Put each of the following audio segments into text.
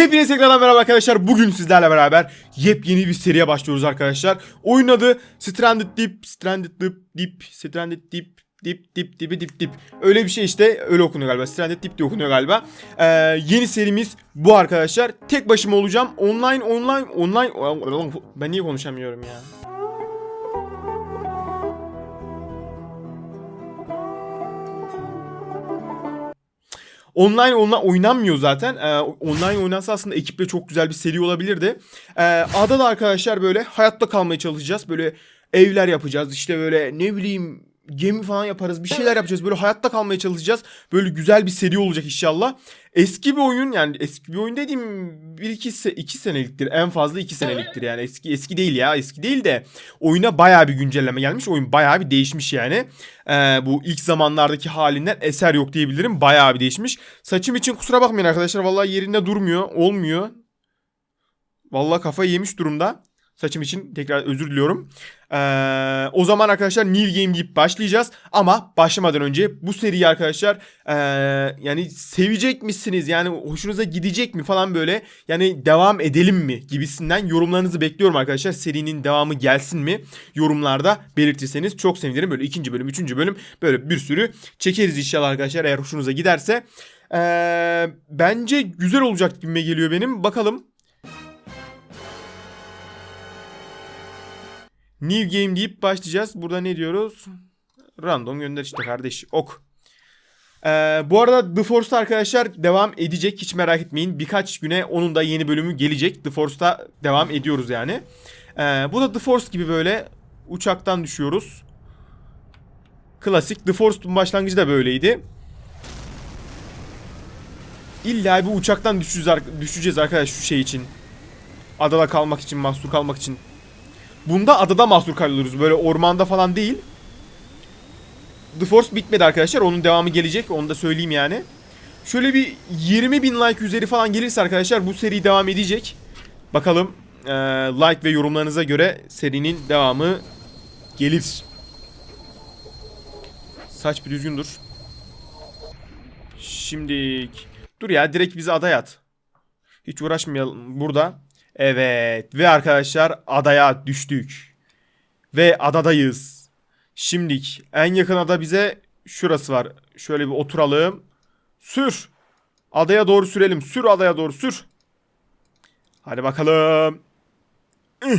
Hepinize tekrardan merhaba arkadaşlar. Bugün sizlerle beraber yepyeni bir seriye başlıyoruz arkadaşlar. Oyunun adı Stranded Deep, Stranded Deep, Deep, Stranded Deep, Dip dip dibi dip dip. Öyle bir şey işte öyle okunuyor galiba. Stranded Deep diye okunuyor galiba. Ee, yeni serimiz bu arkadaşlar. Tek başıma olacağım. Online online online ben niye konuşamıyorum ya? Online online oynanmıyor zaten. Ee, online oynansa aslında ekiple çok güzel bir seri olabilirdi. Ee, adada arkadaşlar böyle hayatta kalmaya çalışacağız. Böyle evler yapacağız. İşte böyle ne bileyim gemi falan yaparız. Bir şeyler yapacağız. Böyle hayatta kalmaya çalışacağız. Böyle güzel bir seri olacak inşallah. Eski bir oyun yani eski bir oyun dediğim 1 2 se- iki seneliktir. En fazla 2 seneliktir yani. Eski eski değil ya. Eski değil de oyuna bayağı bir güncelleme gelmiş. Oyun bayağı bir değişmiş yani. Ee, bu ilk zamanlardaki halinden eser yok diyebilirim. Bayağı bir değişmiş. Saçım için kusura bakmayın arkadaşlar. Vallahi yerinde durmuyor. Olmuyor. Vallahi kafayı yemiş durumda. Saçım için tekrar özür diliyorum. Ee, o zaman arkadaşlar New Game deyip başlayacağız. Ama başlamadan önce bu seriyi arkadaşlar ee, yani sevecek misiniz? Yani hoşunuza gidecek mi falan böyle. Yani devam edelim mi gibisinden yorumlarınızı bekliyorum arkadaşlar. Serinin devamı gelsin mi? Yorumlarda belirtirseniz çok sevinirim. Böyle ikinci bölüm, üçüncü bölüm böyle bir sürü çekeriz inşallah arkadaşlar eğer hoşunuza giderse. Ee, bence güzel olacak gibime geliyor benim. Bakalım. New game deyip başlayacağız. Burada ne diyoruz? Random gönder işte kardeş. Ok. Ee, bu arada The Force'da arkadaşlar devam edecek. Hiç merak etmeyin. Birkaç güne onun da yeni bölümü gelecek. The Force'da devam ediyoruz yani. Ee, bu da The Force gibi böyle uçaktan düşüyoruz. Klasik. The Force'un başlangıcı da böyleydi. İlla bir uçaktan düşeceğiz, düşeceğiz arkadaş şu şey için. Adada kalmak için, mahsur kalmak için. Bunda adada mahsur kalıyoruz. Böyle ormanda falan değil. The Force bitmedi arkadaşlar. Onun devamı gelecek. Onu da söyleyeyim yani. Şöyle bir 20 bin like üzeri falan gelirse arkadaşlar bu seri devam edecek. Bakalım eee, like ve yorumlarınıza göre serinin devamı gelir. Saç bir düzgün dur. Şimdilik. Dur ya direkt bizi adaya at. Hiç uğraşmayalım burada. Evet ve arkadaşlar adaya düştük. Ve adadayız. Şimdilik en yakın ada bize şurası var. Şöyle bir oturalım. Sür. Adaya doğru sürelim. Sür adaya doğru sür. Hadi bakalım. Ih.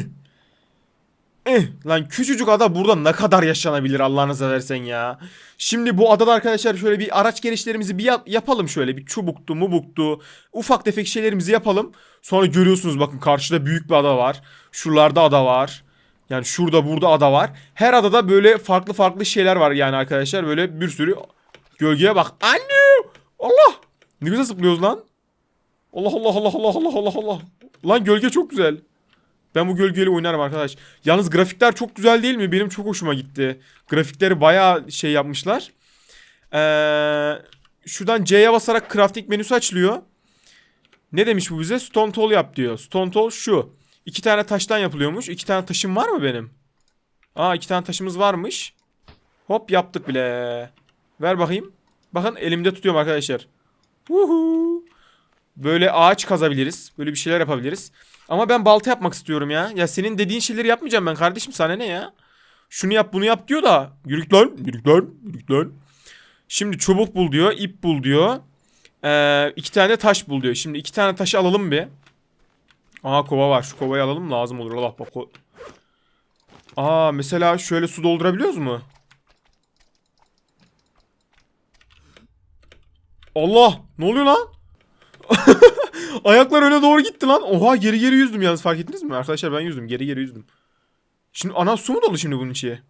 Eh, lan küçücük ada burada ne kadar yaşanabilir Allah'ını seversen ya. Şimdi bu adada arkadaşlar şöyle bir araç gelişlerimizi bir yap- yapalım şöyle bir çubuktu mubuktu ufak tefek şeylerimizi yapalım. Sonra görüyorsunuz bakın karşıda büyük bir ada var. Şuralarda ada var. Yani şurada burada ada var. Her adada böyle farklı farklı şeyler var yani arkadaşlar böyle bir sürü gölgeye bak. Anne! Allah! Ne güzel zıplıyoruz lan. Allah Allah Allah Allah Allah Allah Allah. Lan gölge çok güzel. Ben bu gölgeyle oynarım arkadaş. Yalnız grafikler çok güzel değil mi? Benim çok hoşuma gitti. Grafikleri bayağı şey yapmışlar. Ee, şuradan C'ye basarak crafting menüsü açılıyor. Ne demiş bu bize? Stone tool yap diyor. Stone tool şu. İki tane taştan yapılıyormuş. İki tane taşım var mı benim? Aa iki tane taşımız varmış. Hop yaptık bile. Ver bakayım. Bakın elimde tutuyorum arkadaşlar. Uhu. Böyle ağaç kazabiliriz. Böyle bir şeyler yapabiliriz. Ama ben balta yapmak istiyorum ya. Ya senin dediğin şeyleri yapmayacağım ben kardeşim sana ne ya? Şunu yap bunu yap diyor da. Yürük lan yürük lan yürük lan. Şimdi çubuk bul diyor. ip bul diyor. Ee, iki tane taş bul diyor. Şimdi iki tane taşı alalım bir. Aa kova var. Şu kovayı alalım lazım olur. Allah bak. ko- Aa mesela şöyle su doldurabiliyoruz mu? Allah! Ne oluyor lan? Ayaklar öne doğru gitti lan. Oha geri geri yüzdüm yalnız fark ettiniz mi? Arkadaşlar ben yüzdüm. Geri geri yüzdüm. Şimdi ana su mu dolu şimdi bunun içi?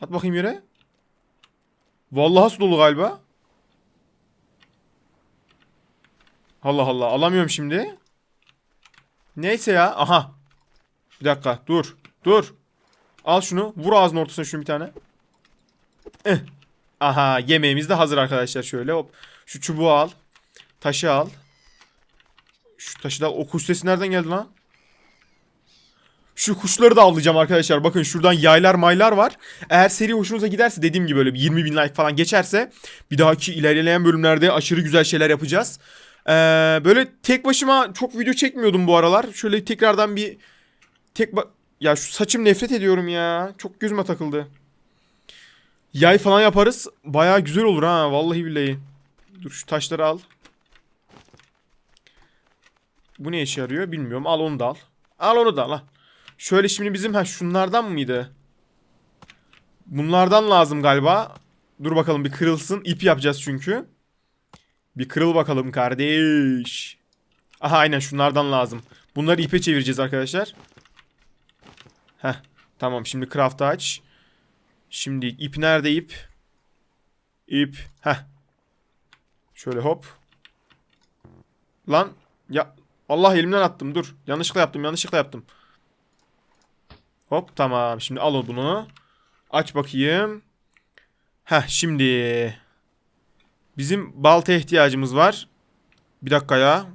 At bakayım yere. Vallahi su dolu galiba. Allah Allah alamıyorum şimdi. Neyse ya. Aha. Bir dakika dur. Dur. Al şunu. Vur ağzının ortasına şunu bir tane. Eh. Aha yemeğimiz de hazır arkadaşlar şöyle hop. Şu çubuğu al. Taşı al. Şu taşı da o kuş sesi nereden geldi lan? Şu kuşları da avlayacağım arkadaşlar. Bakın şuradan yaylar maylar var. Eğer seri hoşunuza giderse dediğim gibi böyle bir 20 bin like falan geçerse bir dahaki ilerleyen bölümlerde aşırı güzel şeyler yapacağız. Ee, böyle tek başıma çok video çekmiyordum bu aralar. Şöyle tekrardan bir tek ya şu saçım nefret ediyorum ya. Çok gözüme takıldı. Yay falan yaparız. Bayağı güzel olur ha vallahi billahi. Dur şu taşları al. Bu ne işe yarıyor bilmiyorum. Al onu da al. Al onu da al. Şöyle şimdi bizim ha şunlardan mıydı? Bunlardan lazım galiba. Dur bakalım bir kırılsın. İp yapacağız çünkü. Bir kırıl bakalım kardeş. Aha aynen şunlardan lazım. Bunları ipe çevireceğiz arkadaşlar. Heh. Tamam şimdi craft aç. Şimdi ip nerede ip? İp. Heh. Şöyle hop. Lan ya Allah elimden attım dur. Yanlışlıkla yaptım yanlışlıkla yaptım. Hop tamam. Şimdi al bunu. Aç bakayım. Heh şimdi. Bizim balta ihtiyacımız var. Bir dakika ya.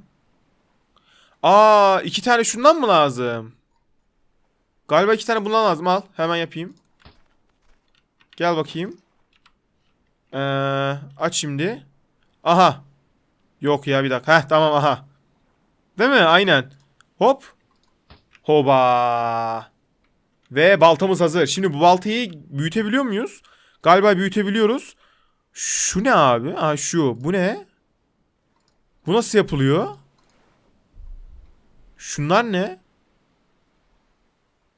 Aa iki tane şundan mı lazım? Galiba iki tane bundan lazım. Al hemen yapayım. Gel bakayım. Ee, aç şimdi. Aha. Yok ya bir dakika. Heh tamam aha. Değil mi? Aynen. Hop. Hoba. Ve baltamız hazır. Şimdi bu baltayı büyütebiliyor muyuz? Galiba büyütebiliyoruz. Şu ne abi? Ha şu. Bu ne? Bu nasıl yapılıyor? Şunlar ne?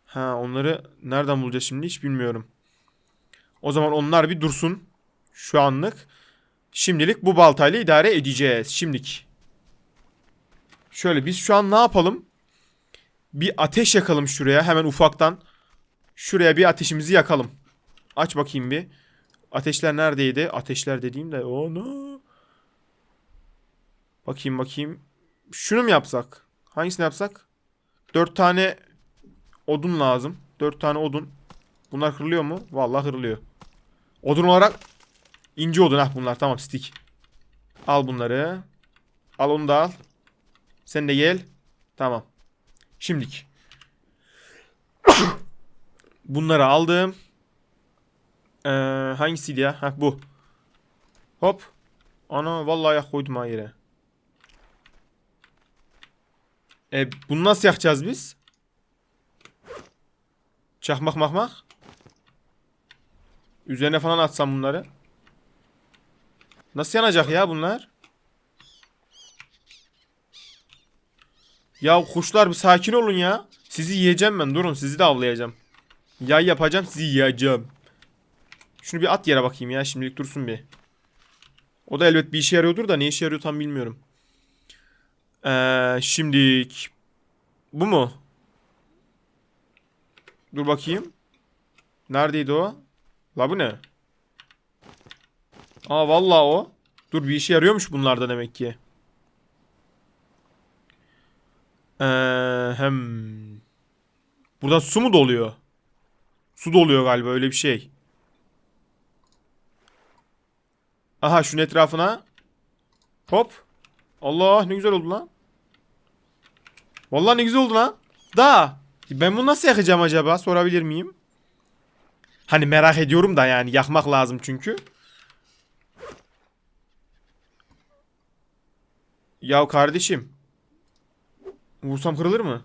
Ha onları nereden bulacağız şimdi hiç bilmiyorum. O zaman onlar bir dursun. Şu anlık. Şimdilik bu baltayla idare edeceğiz. Şimdilik. Şöyle biz şu an ne yapalım? Bir ateş yakalım şuraya hemen ufaktan. Şuraya bir ateşimizi yakalım. Aç bakayım bir. Ateşler neredeydi? Ateşler dediğim de onu. Bakayım bakayım. Şunu mu yapsak? Hangisini yapsak? Dört tane odun lazım. Dört tane odun. Bunlar kırılıyor mu? Vallahi kırılıyor. Odun olarak ince odun. Ah bunlar tamam stick. Al bunları. Al onu da al. Sen de gel. Tamam. Şimdilik. Bunları aldım. Ee, hangisiydi ya? Heh bu. Hop. Ana vallahi ayak koydum ha yere. E bunu nasıl yakacağız biz? Çakmak makmak. Üzerine falan atsam bunları. Nasıl yanacak ya bunlar? Ya kuşlar bir sakin olun ya. Sizi yiyeceğim ben. Durun sizi de avlayacağım. Yay yapacağım sizi yiyeceğim. Şunu bir at yere bakayım ya. Şimdilik dursun bir. O da elbet bir işe yarıyordur da ne işe yarıyor tam bilmiyorum. Ee, şimdilik. Bu mu? Dur bakayım. Neredeydi o? La bu ne? Aa vallahi o. Dur bir işe yarıyormuş bunlarda demek ki. Ee, hem Buradan su mu doluyor? Su doluyor galiba öyle bir şey. Aha şunun etrafına. Hop. Allah ne güzel oldu lan. Vallahi ne güzel oldu lan. Da. Ben bunu nasıl yakacağım acaba? Sorabilir miyim? Hani merak ediyorum da yani yakmak lazım çünkü. Ya kardeşim. Vursam kırılır mı?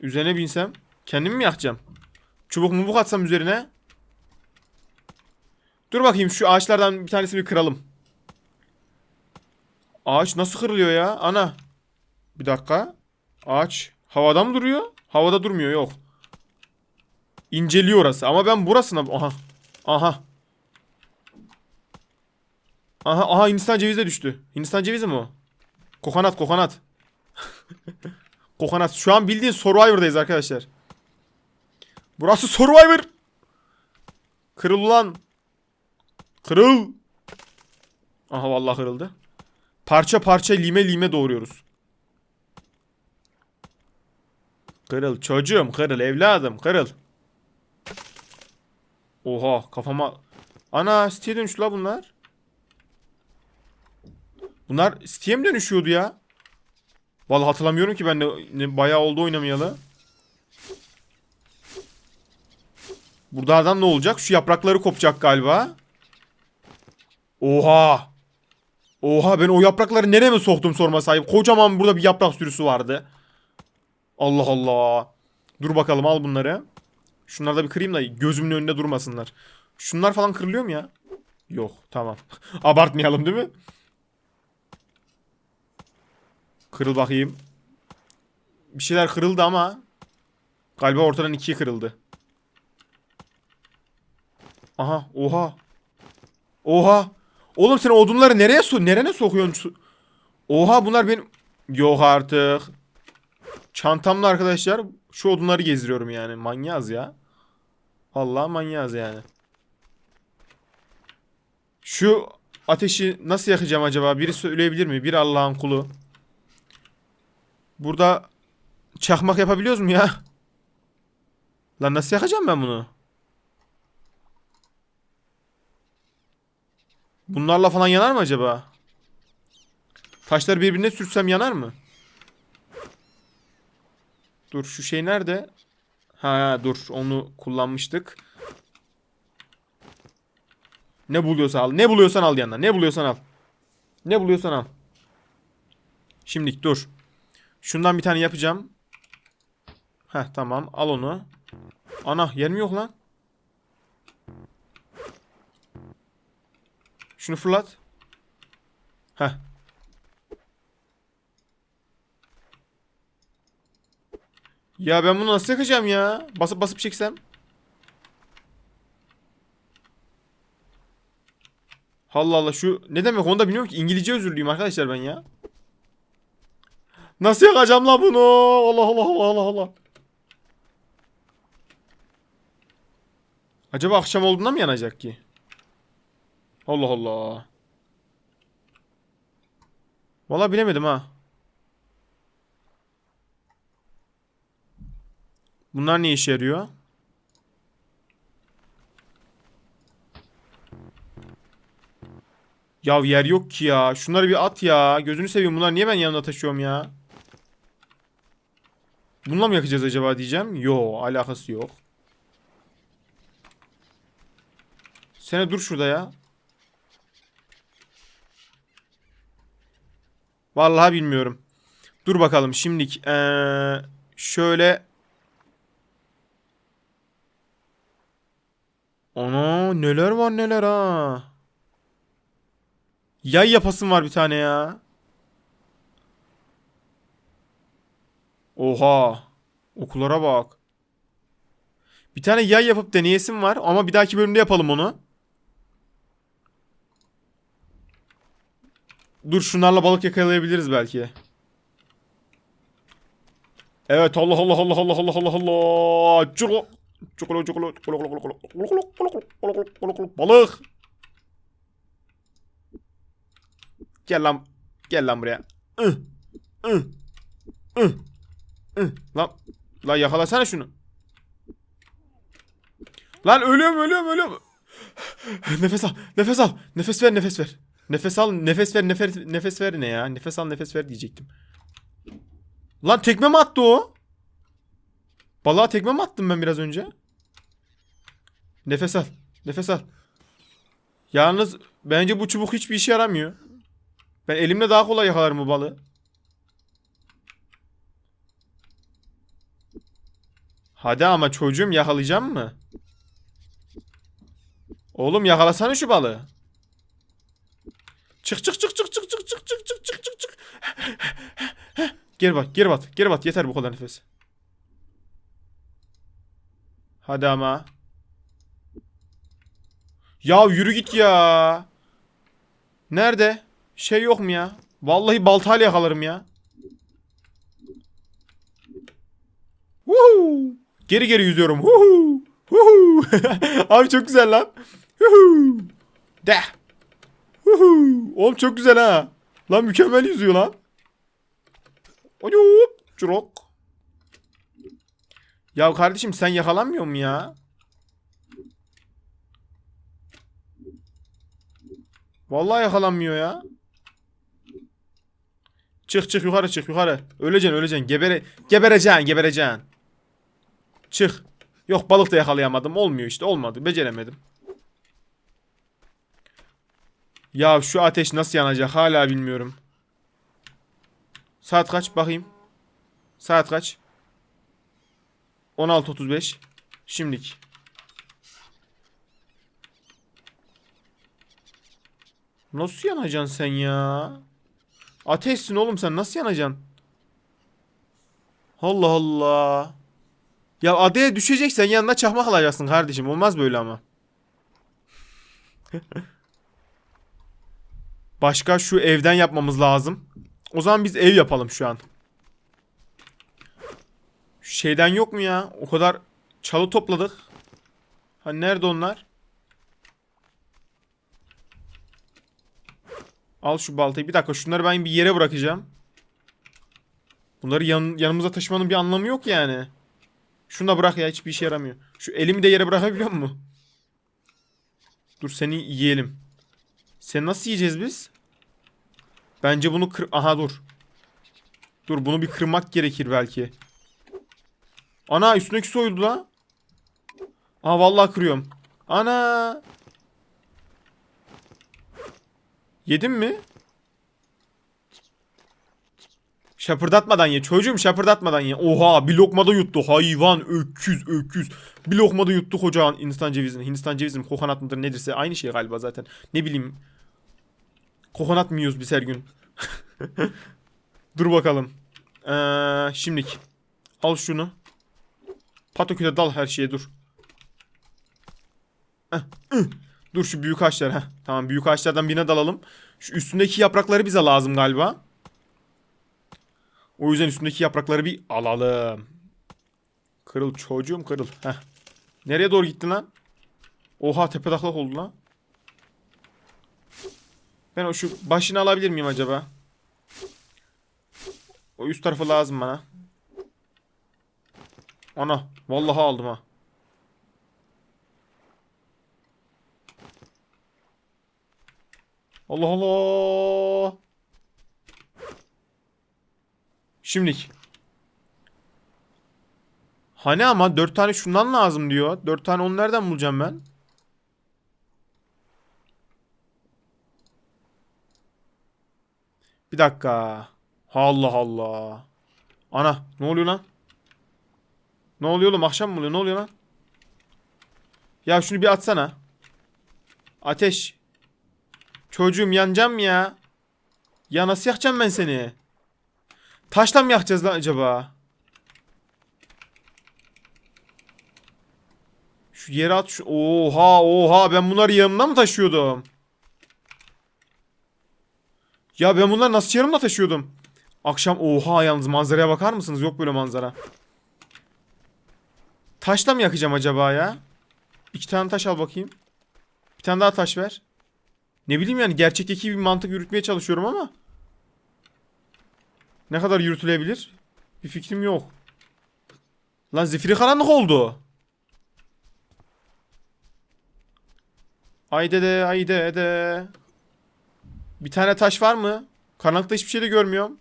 Üzerine binsem. Kendimi mi yakacağım? Çubuk mubuk atsam üzerine. Dur bakayım şu ağaçlardan bir tanesini kıralım. Ağaç nasıl kırılıyor ya? Ana. Bir dakika. Ağaç havada mı duruyor? Havada durmuyor yok. İnceliyor orası ama ben burasına... Aha. Aha. Aha aha Hindistan cevizi de düştü. Hindistan cevizi mi o? Kokonat kokonat. kokonat. Şu an bildiğin Survivor'dayız arkadaşlar. Burası Survivor. Kırıl lan. Kırıl. Aha vallahi kırıldı. Parça parça lime lime doğruyoruz. Kırıl çocuğum kırıl evladım kırıl. Oha kafama. Ana siteye dönüştü la bunlar. Bunlar siteye mi dönüşüyordu ya? Vallahi hatırlamıyorum ki ben de bayağı oldu oynamayalı. Buradan ne olacak? Şu yaprakları kopacak galiba. Oha. Oha ben o yaprakları nereye mi soktum sorma sahip. Kocaman burada bir yaprak sürüsü vardı. Allah Allah. Dur bakalım al bunları. Şunları da bir kırayım da gözümün önünde durmasınlar. Şunlar falan kırılıyor mu ya? Yok tamam. Abartmayalım değil mi? Kırıl bakayım. Bir şeyler kırıldı ama galiba ortadan ikiye kırıldı. Aha oha. Oha. Oğlum sen odunları nereye so nerene sokuyorsun? Su- Oha bunlar benim yok artık. Çantamda arkadaşlar şu odunları gezdiriyorum yani. Manyaz ya. Allah manyaz yani. Şu ateşi nasıl yakacağım acaba? Biri söyleyebilir mi? Bir Allah'ın kulu. Burada çakmak yapabiliyoruz mu ya? Lan nasıl yakacağım ben bunu? Bunlarla falan yanar mı acaba? Taşları birbirine sürtsem yanar mı? Dur şu şey nerede? Ha dur onu kullanmıştık. Ne buluyorsan al. Ne buluyorsan al yanına. Ne buluyorsan al. Ne buluyorsan al. Şimdilik dur. Şundan bir tane yapacağım. Heh tamam al onu. Ana yer mi yok lan? Şunu fırlat. Heh. Ya ben bunu nasıl yakacağım ya? Basıp basıp çeksem. Allah Allah şu ne demek onu da bilmiyorum ki. İngilizce özürlüyüm arkadaşlar ben ya. Nasıl yakacağım la bunu? Allah Allah Allah Allah Allah. Acaba akşam olduğunda mı yanacak ki? Allah Allah. Valla bilemedim ha. Bunlar ne işe yarıyor? Ya yer yok ki ya. Şunları bir at ya. Gözünü seveyim bunlar niye ben yanımda taşıyorum ya? Bununla mı yakacağız acaba diyeceğim. Yo alakası yok. Sene dur şurada ya. Vallahi bilmiyorum. Dur bakalım şimdilik. Ee, şöyle. Ana neler var neler ha. Yay yapasım var bir tane ya. Oha. Okullara bak. Bir tane yay yapıp deneyesim var ama bir dahaki bölümde yapalım onu. Dur şunlarla balık yakalayabiliriz belki. Evet Allah Allah Allah Allah Allah Allah Allah. Çulo. Çulo çulo çulo çulo Balık. Gel lan. Gel lan buraya. Ih. Ih. Ih. Lan. Lan yakalasana şunu. Lan ölüyorum ölüyorum ölüyorum. nefes al. Nefes al. Nefes ver nefes ver. Nefes al nefes ver nefes nefes ver ne ya? Nefes al nefes ver diyecektim. Lan tekme mi attı o? Balığa tekme mi attım ben biraz önce? Nefes al. Nefes al. Yalnız bence bu çubuk hiçbir işe yaramıyor. Ben elimle daha kolay yakalarım bu balığı. Hadi ama çocuğum yakalayacağım mı? Oğlum yakalasana şu balığı. Çık çık çık çık çık çık çık çık çık çık çık çık. Geri bat, geri bat, geri bat. Yeter bu kadar nefes. Hadi ama. Ya yürü git ya. Nerede? Şey yok mu ya? Vallahi baltayla yakalarım ya. Woohoo! Geri geri yüzüyorum. Woohoo! Woohoo! Abi çok güzel lan. Woohoo! De. Woohoo! Oğlum çok güzel ha. Lan mükemmel yüzüyor lan. Oyup! Çurok. Ya kardeşim sen yakalanmıyor mu ya? Vallahi yakalanmıyor ya. Çık çık yukarı çık yukarı. Öleceksin öleceksin. Gebere gebereceksin gebereceksin. Çık. Yok balık da yakalayamadım. Olmuyor işte olmadı. Beceremedim. Ya şu ateş nasıl yanacak hala bilmiyorum. Saat kaç bakayım. Saat kaç? 16.35. Şimdilik. Nasıl yanacaksın sen ya? Ateşsin oğlum sen nasıl yanacaksın? Allah Allah. Ya adaya düşeceksen yanına çakmak alacaksın kardeşim. Olmaz böyle ama. Başka şu evden yapmamız lazım. O zaman biz ev yapalım şu an. Şeyden yok mu ya? O kadar çalı topladık. Hani nerede onlar? Al şu baltayı. Bir dakika şunları ben bir yere bırakacağım. Bunları yan, yanımıza taşımanın bir anlamı yok yani. Şunu da bırak ya hiçbir işe yaramıyor. Şu elimi de yere bırakabiliyor mu? Dur seni yiyelim. Seni nasıl yiyeceğiz biz? Bence bunu kır... Aha dur. Dur bunu bir kırmak gerekir belki. Ana üstündeki soyuldu la. Aa vallahi kırıyorum. Ana. Yedin mi? Şapırdatmadan ye. Çocuğum şapırdatmadan ye. Oha bir lokmada yuttu. Hayvan öküz öküz. Bir lokmada yuttu koca Hindistan cevizini. Hindistan cevizi mi kokonat mıdır nedirse aynı şey galiba zaten. Ne bileyim. Kokonat mı yiyoruz biz her gün? Dur bakalım. Ee, şimdilik. Al şunu. Patoküde dal her şeye dur. Dur şu büyük ağaçlar. Heh. Tamam büyük ağaçlardan birine dalalım. Şu üstündeki yaprakları bize lazım galiba. O yüzden üstündeki yaprakları bir alalım. Kırıl çocuğum kırıl. Heh. Nereye doğru gittin lan? Oha tepe taklak oldu lan. Ben o şu başını alabilir miyim acaba? O üst tarafı lazım bana. Ana vallahi aldım ha. Allah Allah. Şimdilik. Hani ama 4 tane şundan lazım diyor. 4 tane onu nereden bulacağım ben? Bir dakika. Allah Allah. Ana ne oluyor lan? Ne oluyor oğlum akşam mı oluyor ne oluyor lan? Ya şunu bir atsana. Ateş. Çocuğum yanacağım ya. Ya nasıl yakacağım ben seni? Taşla mı yakacağız lan acaba? Şu yere at şu. Oha oha ben bunları yanımda mı taşıyordum? Ya ben bunları nasıl yanımda taşıyordum? Akşam oha yalnız manzaraya bakar mısınız? Yok böyle manzara. Taşla mı yakacağım acaba ya? İki tane taş al bakayım. Bir tane daha taş ver. Ne bileyim yani gerçekteki bir mantık yürütmeye çalışıyorum ama. Ne kadar yürütülebilir? Bir fikrim yok. Lan zifiri karanlık oldu. Ay dede ay dede. Bir tane taş var mı? Karanlıkta hiçbir şey de görmüyorum.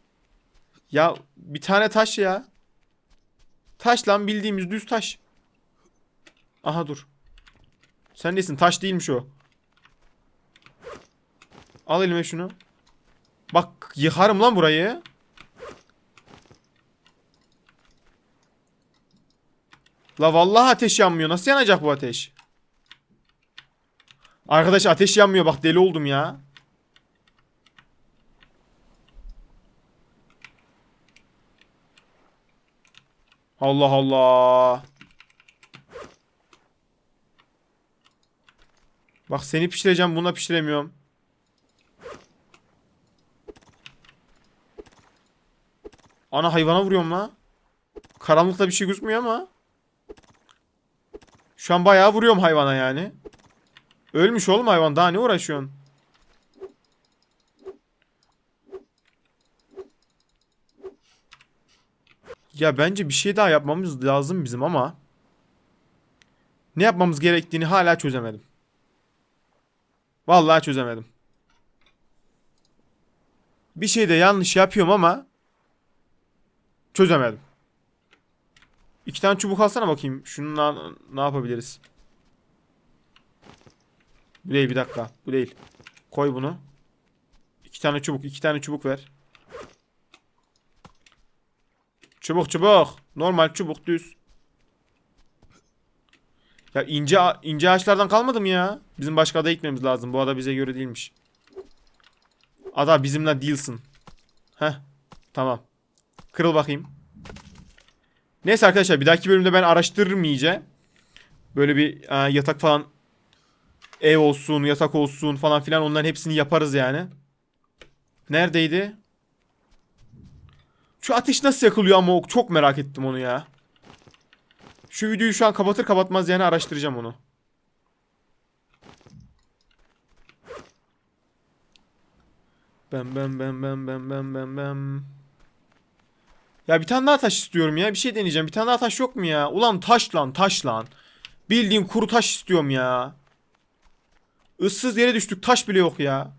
Ya bir tane taş ya. Taş lan bildiğimiz düz taş. Aha dur. Sen nesin? Taş değilmiş o. Al elime şunu. Bak yıkarım lan burayı. La vallahi ateş yanmıyor. Nasıl yanacak bu ateş? Arkadaş ateş yanmıyor. Bak deli oldum ya. Allah Allah. Bak seni pişireceğim. Buna pişiremiyorum. Ana hayvana vuruyorum la. Karanlıkta bir şey gözükmüyor ama. Şu an bayağı vuruyorum hayvana yani. Ölmüş oğlum hayvan. Daha ne uğraşıyorsun? Ya bence bir şey daha yapmamız lazım bizim ama ne yapmamız gerektiğini hala çözemedim. Vallahi çözemedim. Bir şey de yanlış yapıyorum ama çözemedim. İki tane çubuk alsana bakayım. Şununla ne yapabiliriz? Bu değil bir dakika. Bu değil. Koy bunu. İki tane çubuk. iki tane çubuk ver. Çubuk çubuk. Normal çubuk düz. Ya ince ince ağaçlardan kalmadı mı ya? Bizim başka ada gitmemiz lazım. Bu ada bize göre değilmiş. Ada bizimle değilsin. Heh. Tamam. Kırıl bakayım. Neyse arkadaşlar bir dahaki bölümde ben araştırırım iyice. Böyle bir e, yatak falan ev olsun, yatak olsun falan filan onların hepsini yaparız yani. Neredeydi? Şu ateş nasıl yakılıyor ama çok merak ettim onu ya. Şu videoyu şu an kapatır kapatmaz yani araştıracağım onu. Bem bem bem bem bem bem bem bem. Ya bir tane daha taş istiyorum ya. Bir şey deneyeceğim. Bir tane daha taş yok mu ya? Ulan taş lan taş lan. Bildiğin kuru taş istiyorum ya. Issız yere düştük. Taş bile yok ya.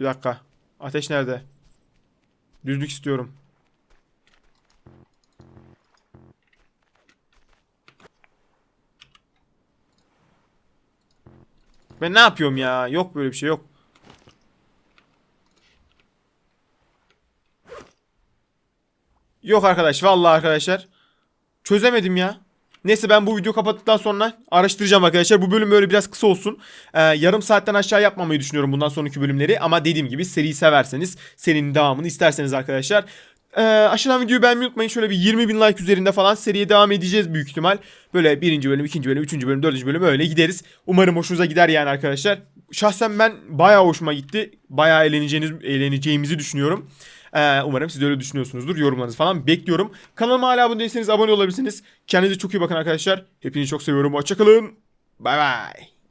Bir dakika. Ateş nerede? Düzlük istiyorum. Ben ne yapıyorum ya? Yok böyle bir şey yok. Yok arkadaş vallahi arkadaşlar. Çözemedim ya. Neyse ben bu videoyu kapattıktan sonra araştıracağım arkadaşlar. Bu bölüm böyle biraz kısa olsun. Ee, yarım saatten aşağı yapmamayı düşünüyorum bundan sonraki bölümleri. Ama dediğim gibi seriyi severseniz, serinin devamını isterseniz arkadaşlar. Ee, aşağıdan videoyu beğenmeyi unutmayın. Şöyle bir 20 bin like üzerinde falan seriye devam edeceğiz büyük ihtimal. Böyle birinci bölüm, ikinci bölüm, üçüncü bölüm, dördüncü bölüm öyle gideriz. Umarım hoşunuza gider yani arkadaşlar. Şahsen ben bayağı hoşuma gitti. Bayağı eğleneceğiniz, eğleneceğimizi düşünüyorum. Ee, umarım siz de öyle düşünüyorsunuzdur. Yorumlarınızı falan bekliyorum. Kanalıma hala abone değilseniz abone olabilirsiniz. Kendinize çok iyi bakın arkadaşlar. Hepinizi çok seviyorum. Hoşçakalın. Bay bay.